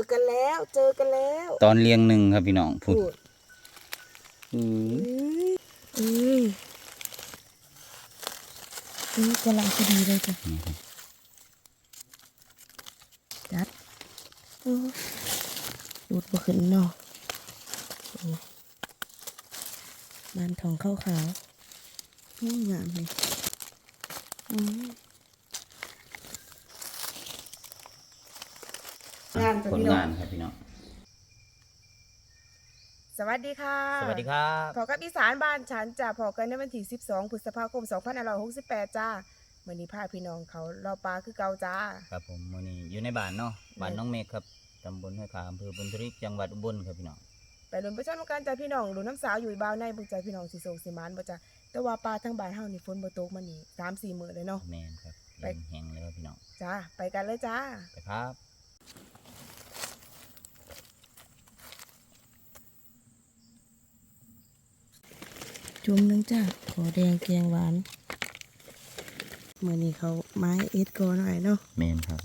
อกันแล้ว เจอกันแล้วตอนเลี้ยงหนึ่งครับพี่น้องพูดพูดอืมอืมอืมกำลังพอดีเลยจ้ะนี่ครับจัดโอ้ดูดบ่ขึ้นเนาะโอ้มันทองขาวขาวๆโอ้งามเลยอืม งามจ้ะผลพี่น้องงานครับพี่น้อง สวัสดีค่ะ สวัสดีครับพอกับอีสานบ้านฉันจะพอกันในวันที่ 12พฤษภาคม2568จ้ามื่อนี้พาพี่น้องเขารอปลาคือเก่าจ้า ครับผมมื้อนี้อยู่ในบ้านเนาะบ้านน้องเมฆครับตำบลห้วยขาอำเภอบุญทริกจังหวัดอุบลครับพี่น้องไปลุ้นไปชมกันจ้าพี่น้องลุ้นน้ำสาวอยู่บ้าวในบุกใจพี่น้องสิโศกสิมานบ่จ้าแต่ว่าปลาทั้งบ้านเฮานี่ฝนบ่ตกมานี่3 4มื้อเลยเนาะ แมนครับไป เริ่มแห้งแล้วครับพี่น้องจ้าไปกันเลยจ้า ไปครับ จุ่มนึงจ้าขอแดงแกงหวานมื้อนี้เขาไม้เอ็ดกอหน่อยเนาะแมนครับ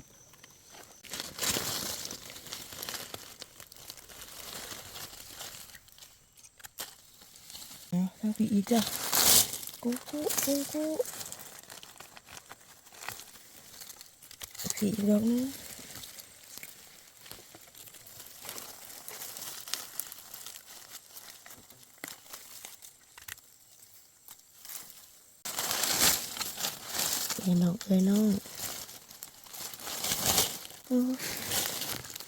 เอาทั้งพี่อีกจ้ากูกูกูกูพี่อีกดอกนึง อ้ยน้องเอ้ยน้องโอ้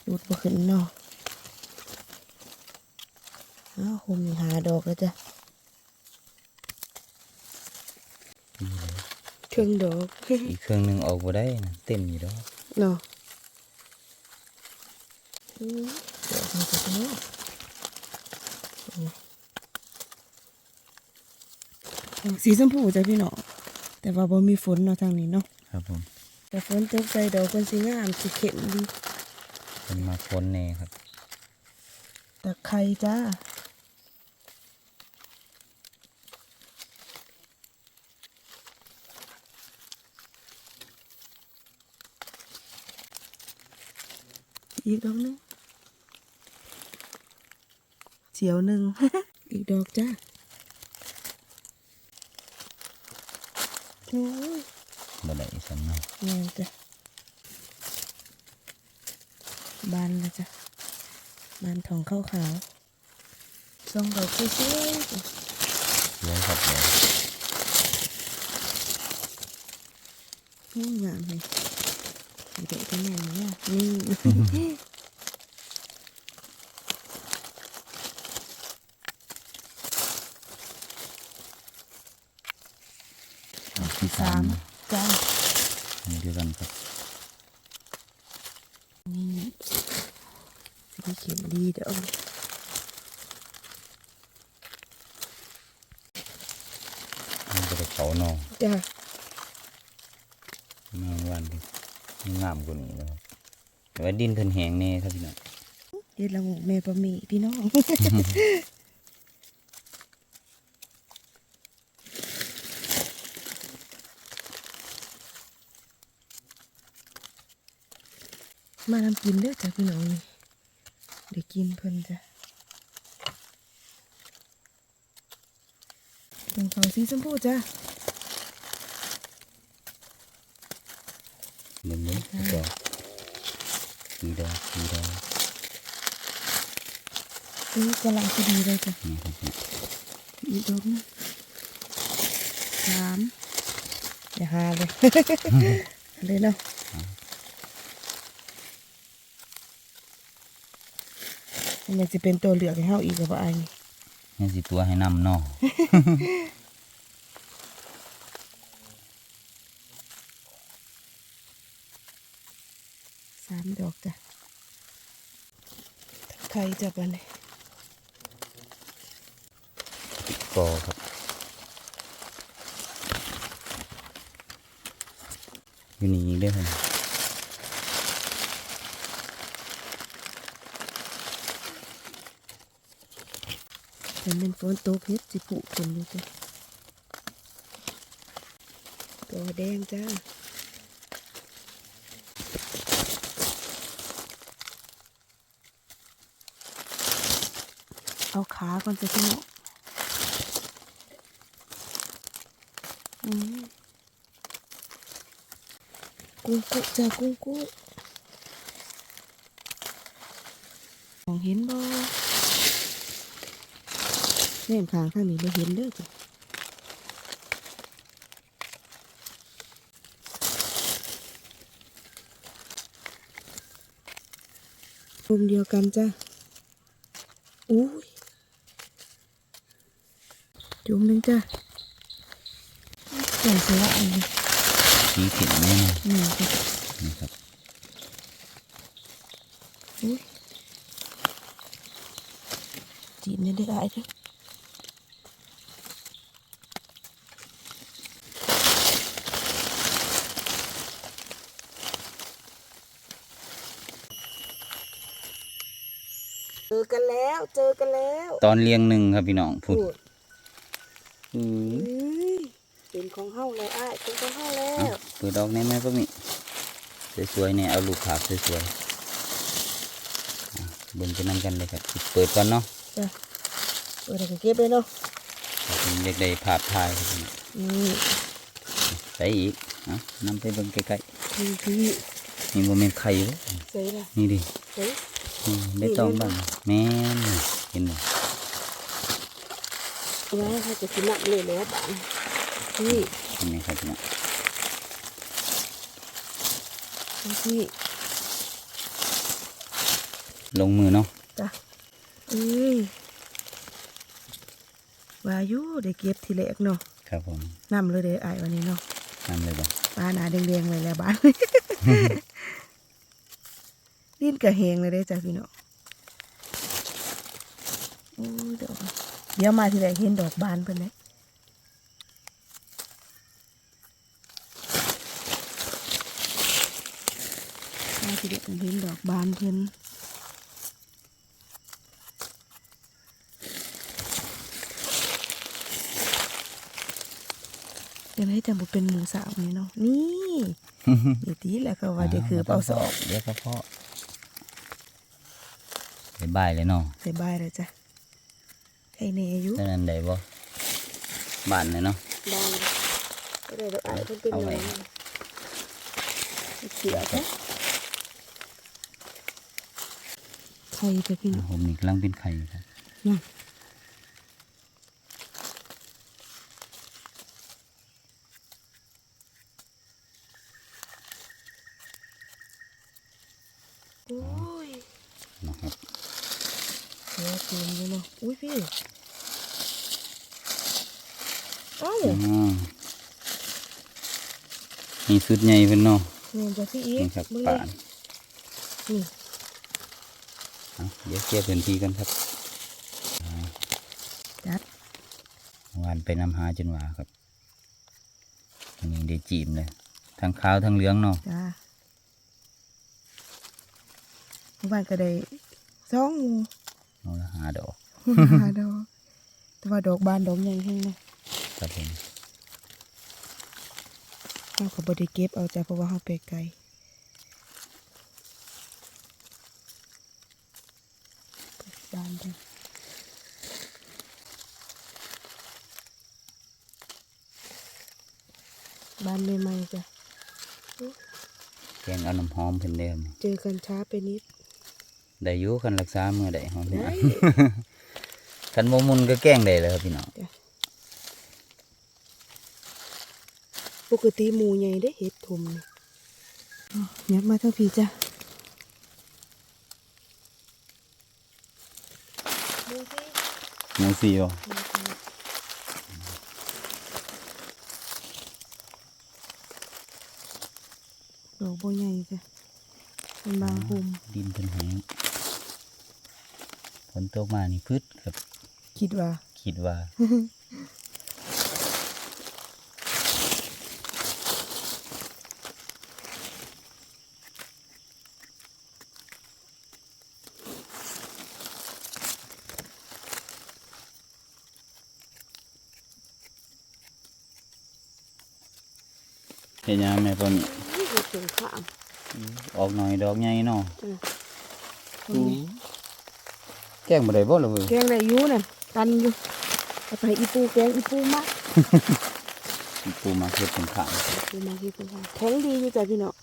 ดูดบ่ขึ้นเนาะอ้าวคุมหาดอกแล้วจ้ะเครื่องดอกอีกเครื่องหนึงออกบ่ได้นะเต็มอยู่แล้วเนาะอืมเดี๋ยวมันจะเนาะสีชมพูจ้ะพี่น้อง แต่ว่าบ่มีฝนเนาะทางนี้เนาะครับผมแต่ฝนตกใส่ดอกคนสีงามสีเข็มดีเป็นมาค้นแน่ครับตะไคร้จ้าอีกดอกหนึงเจียวหนึ่ง อีกดอกจ้าโอ้ย บ่ได้สำเนาะงามจ้ะบานแล้วจ้ะบานทองขาวขาวๆทรงดอกสวยๆจ้ะเยอะครับเยอะโอ้งามเลยเด็กเป็นแม่เนี่ยนี่ ดอกที่ สามจ้าอันเดียวกันครับนี่สีเขียวดีเด้อมันจะเขานอจ้ามาวันดิงามกว่านี้แล้วแต่ว่าดินเพิ่นแห้งแน่ครับพี่น้องเด็ดละงกแม่ปะหมีพี่น้อง มาทำกินเด้อจ้ะพี่น้องนี่เดี๋ยวกินเพิ่นจ้ะเป็นเขาสีชมพูจ้ะเบิ่งเบิ่งดอกสีดอกสีดอกอือกำลังพอดีเลยจ้ะนี่ครับพี่อีกดอกหนึงสามอย่าหาเลย เลยเนาะ มันยังจะเป็นตัวเหลือกให้เฮาอีกกับว่าไอ้นี่นี่สิตัวให้นำเนาะสามดอกจ้ะใครจับอันนี้กอครับอยู่นี่อีกได้อครั บเป็นเป็นฝนตกเฮ็ดสิปุคนอยู่จ้ะตัวแดงจ้าเอาขาก่อนจะพี่น้องอืมกุ้งกุ้จ้ากุ้งกุ้มองเห็นบ่ แม่นทางข้างนี้บ่เห็นเด้อจ้ะกลุ่มเดียวกันจ้ะอุ้ยจุ่มหนึงจ้ะใส่สละอันนี้สีเขียวแน่นอนนี่จ้ะนี่ครับอุ้ยจีบเนี่ยได้ได้เด้อเอกันแล้ว เจอกันแล้วตอนเลี้ยงหนึ่งครับพี่น้องพูดพูดอือเอ้ยเป็นของเฮาแล้วอ้ายเป็นของเฮาแล้เอาวเปิดดอกแน่ไหมป้ามิสวยๆเนี่ยเอาลูกขาบสวยๆอะเบิ่งจะนั่งกันเลยครับสิเปิดก่อนเนาะจ้ะเปิดให้เก็บเลยเนาะผมอยากได้ภาพถ่ายครับพี่น้องนี่ใส่อีกเอานำไปเบิ่งใกล้พี่พี่ๆนี่โมเมนไข่บ่ใส่ละนี่ดิใส่อืม ได้ตองบ้างแม่นเห็นบ่เอาไว้ให้จะกินน้ำเลยแล้วบ้านพี่เห็นไหมครับพี่น้องพี่ลงมือเนาะจ้ะเอ้ยวาอยุได้เก็บทีแรกเนาะครับผมน้ำเลยเด้ออ้ายวันนี้เนาะนำเลยบ่ปลาหนาแดงๆเลยแล้วบ้าน ดิ้นกระแหงเลยได้อจ้ะพี่น้องโอ้ยดอกเดี๋ยวมาทีแรกเห็นดอกบานเพิ่นเลยมาทีแรกเห็นดอกบานเพิ่นจะให้จำบุเป็นหมูสาวนี่เนาะนี่อยู่ตีแหละก็ว่าจะคือเป่าสอกเดี๋ยวก็พอไป บ่ายเลยเนาะใส่บายเลยจ้ะไข่เนยอายุเท่านั้นได้บ่บ้านเลยเนาะบางก็ได้ดอกอ่านเพิ่นเป็นเอาหไว้น่อยเขียวจ้ะไข่จะพี่น้องผมนี่กำลังเป็นไข่อยู่ครับน่ะโอ้ย นะครับ เดี๋ยวเต็มเลยเนาะอุ้ยพี่เอ้าอ๋อนี่สุดใหญ่เพิ่นเนาะเงินจะพี่อีกนี่ครับมึงป่าเลยนนี่เอาเดี๋ยวเคลียร์พื้นที่กันครับจัดวานไปนำหาจนว่าครับอันนี้ได้จีมเลยทั้งขาวทั้งเหลืองเนาะจ้าเมื่อวานก็ได้สองหมู เอาละหาดอกหาดอก แต่ว่าดอกบานดอกใหญ่แห้งนะครับผมเราก็บ่ได้เก็บเอาจ้ะเพราะว่าเราไปไกลบานเด้อบานใหม่ๆจ้ะแกงเอาน้ำหอมเพิ่นเดิมเจอกันช้าไปนิด ได้อยู่คันรักษาเมื่อใดหอมเนี่ยได้คันบ่มุนก็แกล้งได้เลยครับพี่น้องปกติหมูใหญ่ได้เห็ดทุมนี่อ้าวยับมาทั้งพี่จ้ะหมูสิหมูสีบ่ดอกบัวใหญ่จ้ะเป็นบางคุมดินเพิ่นแห้งฝ นตกมานี่พืชครับ คิดว่า คิดว่าเห็นยังแม่ปนนี่คือถึงข้ามออกหน่อยดอกใหญ่เนาะจ้ะตรงนี้ แกงบ่ได้บ่ล่ะเว้ยแกงได้อยู่นั่นกันอยู่เอาไปให้อีปูแกงอีปูมาปูมาเฮ็ดเป็นข้างอีปูมาอีปูมาแข็งดีอยู่จ้ะพี่น้อง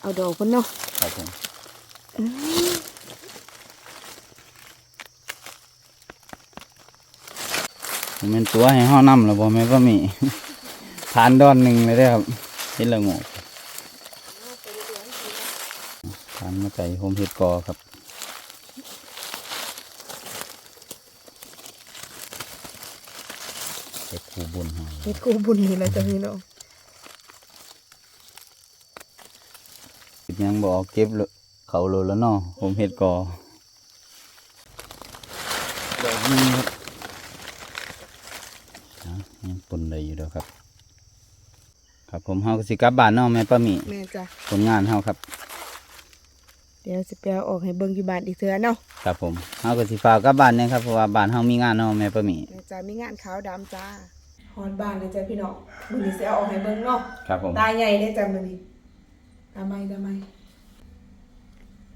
เอาดอกเพิ่นเนาะครับผมอื้อมันเป็นตัวให้เฮานํแล้วบ่แม่นบ่มี ทานดอนหนึงเลยเด้อครับเฮ็ดละโงกทานมาใส่โฮมเฮ็ดกอครับ เฮ็ดคูบุญเฮาเฮ็ดกูบุญนี่แหละจ้ะพี่น้องคิดยังบ่ออกเก็บเลยเขาโลแล้วเนาะผมเฮ็ดกอดอกนี้ครับอะยังปนได้อยู่เด้อครับ ครับผมเฮาก็สิกลับบ้านเนาะแม่ป้าหมีแม่จ้ะผลงานเฮาครับ เดี๋ยวสิไปเอาออกให้เบิ่งอยู่บ้านอีกเทื่อเนาะครับผมเฮาก็สิฝากกลับบ้านเนี่ยครับเพราะว่าบ้านเฮามีงานเนาะแม่ป้าหมี แม่จ้ะมีงานขาวดำจ้า ฮอนบ้านเลยจ้ะพี่น้องมื้อนี้สิเอาออกให้เบิ่งเนาะครับผม ตาใหญ่ได้จ้ะมื้อนี้ตาไม้ตาไม้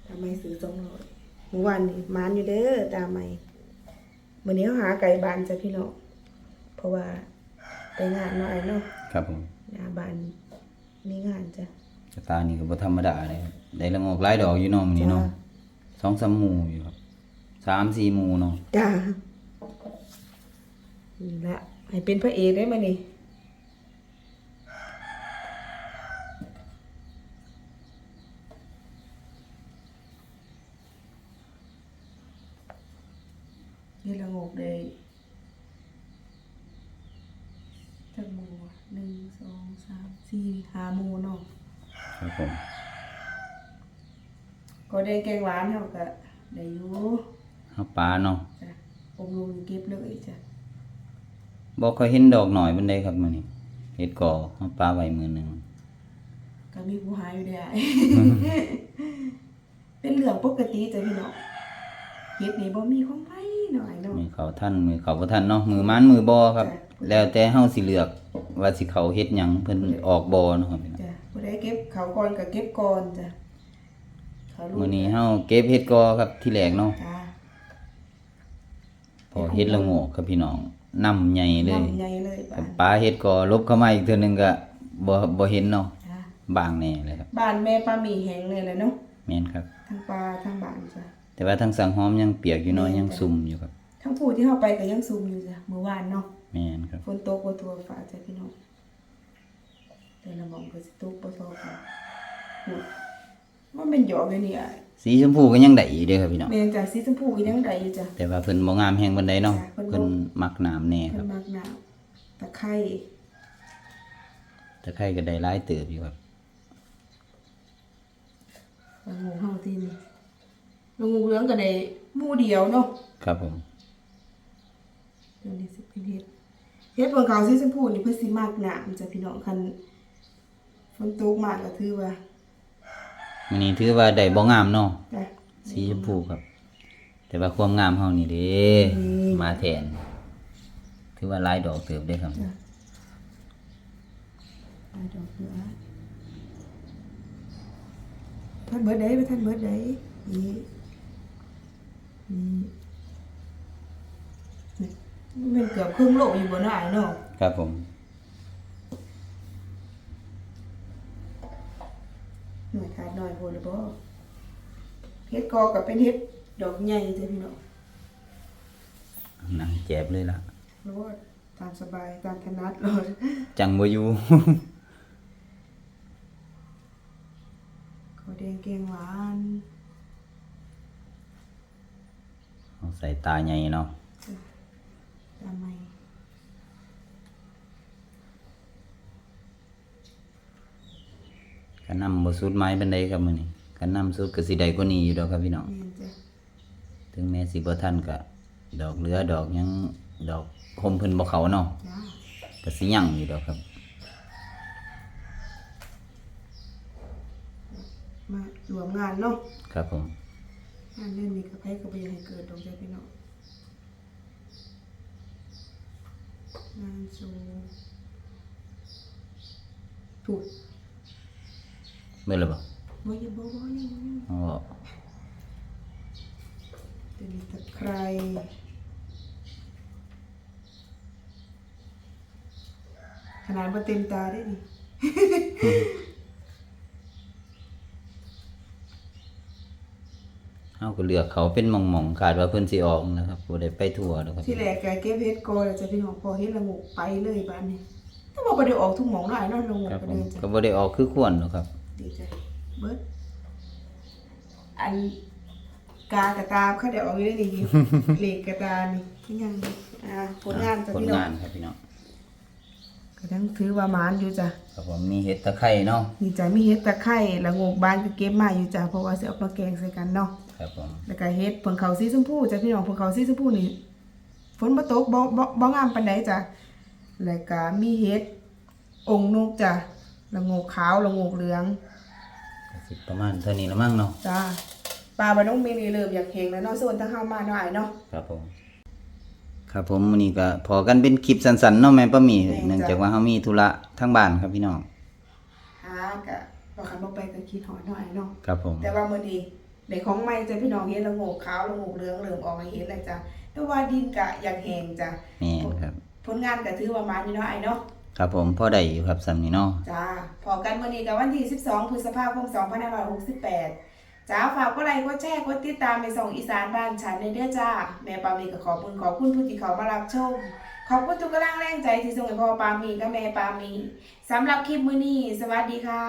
ตาไม้ซื้อ200เมื่อวานนี้มานอยู่เด้อตาไม้มื้อนี้เฮาหาไก่บ้านจ้ะพี่น้องเพราะว่าไปงานเนาะไอ้เนาะครับผมหน้าบ้านมีงานจ้ะชะตานี่ก็บ่ธรรมดาเลยครับได้ละงอกหลายดอกอยู่เนาะมื้อนี้เนาะสองสามหมู่อยู่ครับสามสี่หมู่เนาะจ้านี่ ละให้เป็นพระเอกได้มานี่นี่ละงกเลยจักหมูอะหนึ่งสองสามสี่ห้าหมูเนาะครับผมก็ได้แกงหวานเท่ากับได้อยู่เฮาปลาเนาะจ้ะอบรมเก็บเลยจ้ะ บ่ค่อยเห็นดอกหน่อยปานใดครับมื้อนี้เฮ็ดกอเฮาปลาไว้มื้อหนึงก็มีผู้หายอยู่ได้ เป็นเรื่องปกติจ้ะพี่น้องเฮ็ดนี่บ่มีของไผหน่อยเนาะมือเขาท่านมือเขาบ่ท่านเนาะมือมันมือบ่ครับจ้ะแล้วแต่เฮาสิเลือกว่าสิเขาเฮ็ดหยังเพิ่นออกบ่เนาะครับพี่น้องจ้ะผู้ใดเก็บเขาก่อนก็เก็บก่อนจ้ะเขารู้มื้อนี้เฮาเก็บเฮ็ดกอครับที่แรกเนาะจ้ะพอเฮ็ดละโงกครับพี่น้อง น้ำใหญ่เลยน้ำใหญ่เลยบ้ากับนปลาเฮ็ดกอลบเข้ามาอีกเทื่อนึงก็บ่บ่เห็นเนาะจ้ะบางแน่เลยครับบ้านแม่ป้าหมีแห้งเลยแหละเนาะแม่นครับทั้งปลาทั้งบ้านจ้ะแต่ว่าทั้งสังหอมยังเปียกอยู่เนาะยังซุ่มอยู่ครับ ทั้งผู้ที่เข้าไปก็ยังซุ่มอยู่จ้ะเมื่อวานเนาะแม่นครับฝนตกบ่ทั่วฟ้าจ้ะพี่น้องแต่ละหม่องก็สิตกบ่ทั่วฟ้า อุ๊ยมันเป็นหยอกเลยนี่อ้ายสีชมพูก็ยังได้อยู่เด้อครับพี่น้องแม่นจ้ะสีชมพูก็ยังได้อยู่จ้ะ แต่ว่าเพิ่นบ่งามแฮงปานใดเนาะจ้ะเพิ่นบ่ เพิ่นมักน้ำแน่คเพิ่รันบมักน้ำตะไคร้ตะไคร้ก็ได้หลายเติบอยู่ครับละงูเฮาที่นี่ละงูเหลืองก็ได้หมู่เดียวเนาะครับผมเดี๋ยวนี้สิเป็นเฮ็ดเฮ็ดบนเขาสีชมพูนี่เพิ่นสิมักน้ำจ้ะพี่น้องคันฝนตกมากก็ถือว่า มื้อนี้ถือว่าได้บ่งามเนาะจ้ะ สีชมพูครับ แต่ว่าความงามเฮานี่เด้อืม มาแทน ถือว่าหลายดอกเติบได้ครับจ้ะเอาดอกเหลือท่านเบิดได้ไปท่านเบิดได้นี่นี่นี่มันเป็นเกือบครึ่งโลอยู่บนหน้าเนาะ ครับผม น่วยขาดหน่อยโหรือบ่เฮ็ดกอกับเป็นเฮ็ดดอกใหญ่จ้ะพี่น้องนั่งแจบเลยล่ะโลดตามสบายตามถนัดโลดจังบ่อยู่ ขอแดงแกงหวานเอาใส่ตาใหญ่เนาะตามไม้ ก็นำบ่สุดไม้ปานใดครับมื้อนี้ก็นำสุดก็สิได้กว่านี้อยู่ดอกครับพี่น้องแม่นจ้ะถึงแม้สิบ่ทันก็ดอกเหลือดอกหยังดอกคมเพิ่นบ่เขาเนาะจ้าก็สิยังอยู่ดอกครับมารวมงานเนาะ ครับผม งานเล่นนี้ก็ไผก็บ่อยากให้เกิดดอกจ้ะพี่น้อง งานสูถูก เบิ่แล้วบ่บ่อย่าบ่บ่อย่าบ่อ๋อตัวนี้ตะไคร้ขนาดมาเต็มตาได้ดิเฮาก็เลือกเขาเป็นหม่องๆคาดว่าเพิ่นสิออกนะครับบ่ได้ไปทั่วดอกครับที่แรกแกเก็บเฮ็ดโกแล้วจะพี่น้องพอเฮ็ดละงกไปเลยบ้านนี้ถ้าบอกบ่ได้ออกทุกหม่องหน่อยเนาะละงกครับก็ผมเดินจ้ะก็บ่ได้ออกคือควรหรอกครับ ดีใจเบิดอันกากระตาเขาเดี๋ยวออกอยู่ได้นี่เหล็กกระตานี่ที่ยังอ่าผลงานจ้ะผลพี่น้องงานครับพี่น้องก็ทั้งถือว่าหมานอยู่จ้ะครับผมมีเห็ดตะไคร้เนาะนี่จ้ะมีเฮ็ดตะไคร้ละงกบานก็เก็บมาอยู่จ้ะเพราะว่าสิเอามาแกงใส่กันเนาะครับผมแล้วก็เฮ็ดเพิ่งเขาสีชมพูจ้ะพี่น้องเพิ่งเขาสีชมพูนี่ฝนบ่ตกบ่บ่บ่งามปานใดจ้ะแล้วก็มีเฮ็ดองค์นกจ้ะ ละโงกขาวละโงกเหลืองก็สิประมาณเท่านี้ละมั้งเนาะจ้าปลาบ่น้องมีนี่เริ่มอยากเฮงแล้วเนาะส่วนทางเฮามาหน่อยเนาะครับผมครับผมมื้อนี้ก็พอกันเป็นคลิปสั้นๆเนาะแม่ป้าหมีแม่นจ้ะเนื่องจากว่าเฮามีธุระทางบ้านครับพี่น้องหากะบ่คันบ่ไปก็คิดฮอดหน่อยเนาะครับผมแต่ว่ามื้อนี้ได้ของใหม่จ้ะพี่น้องเฮ็ดละโงกขาวละโงกเหลืองเริ่มออกมาเฮ็ดแล้วจ้ะแต่ว่าดินกะอยากแห้งจ้ะแม่นครับผลงานก็ถือว่ามานี่เนาะไอ้เนาะ ครับผมพอได้อยู่ครับสำนี้เนาะจ้าพอกันมื้อนี้กับวันที่ 12พฤษภาคม2568 จ้าฝากกดไลค์กดแชร์กดติดตามไปส่องอีสานบ้านฉันในเด้อจ้า แม่ปามีก็ขอบคุณขอบคุณผู้ที่เขามารับชม ขอบคุณทุกกำลังแรงใจที่ส่งให้พ่อปามีกับแม่ปามีสำหรับคลิปมื้อนี้สวัสดีค่ะ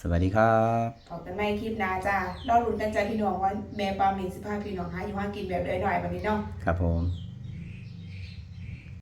สวัสดีครับพบกันใหม่คลิปหน้าจ้ารอลุ้นกันจ้าพี่น้องว่าแม่ปามีสิพาพี่น้องหาอยู่หากินแบบเด้อหน่อยบัดนี้เนาะครับผม